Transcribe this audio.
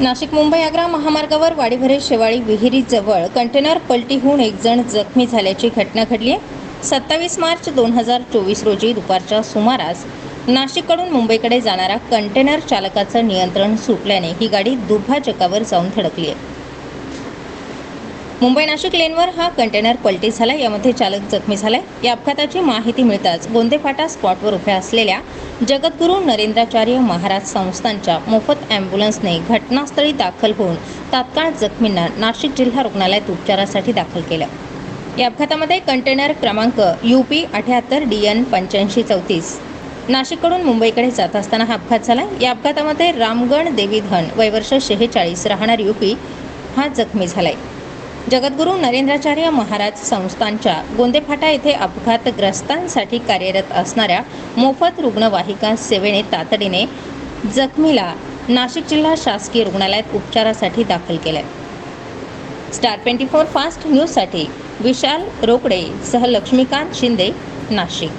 नाशिक मुंबई आग्रा महामार्गावर वाडीभरे शेवाळी विहिरीजवळ कंटेनर पलटी होऊन एक जण जखमी झाल्याची घटना घडली आहे. सत्तावीस मार्च दोन हजार चोवीस रोजी दुपारच्या सुमारास नाशिककडून मुंबईकडे जाणारा कंटेनर चालकाचं नियंत्रण सुटल्याने ही गाडी दुभाजकावर जाऊन धडकली आहे. मुंबई नाशिक लेनवर हा कंटेनर पलटी झाला यामध्ये चालक जखमी झालाय. या अपघाताची माहिती मिळताच गोंदेफाटा स्पॉटवर उभ्या असलेल्या जगद्गुरू नरेंद्राचार्य महाराज संस्थांच्या मोफत अँब्युलन्सने घटनास्थळी दाखल होऊन तात्काळ जखमींना नाशिक जिल्हा रुग्णालयात उपचारासाठी दाखल केलं. या अपघातामध्ये कंटेनर क्रमांक यू पी अठ्याहत्तर डी एन पंच्याऐंशी चौतीस. नाशिककडून मुंबईकडे जात असताना हा अपघात झाला या अपघातामध्ये रामगण देवीधन वयवर्ष शेहेचाळीस राहणार युपी हा जखमी झालाय. जगद्गुरू नरेंद्राचार्य महाराज संस्थानच्या गोंदेफाटा येथे अपघातग्रस्तांसाठी कार्यरत असणाऱ्या मोफत रुग्णवाहिका सेवेने तातडीने जखमीला नाशिक जिल्हा शासकीय रुग्णालयात उपचारासाठी दाखल केले. स्टार ट्वेंटी फोर फास्ट न्यूजसाठी विशाल रोकडे सह लक्ष्मीकांत शिंदे नाशिक.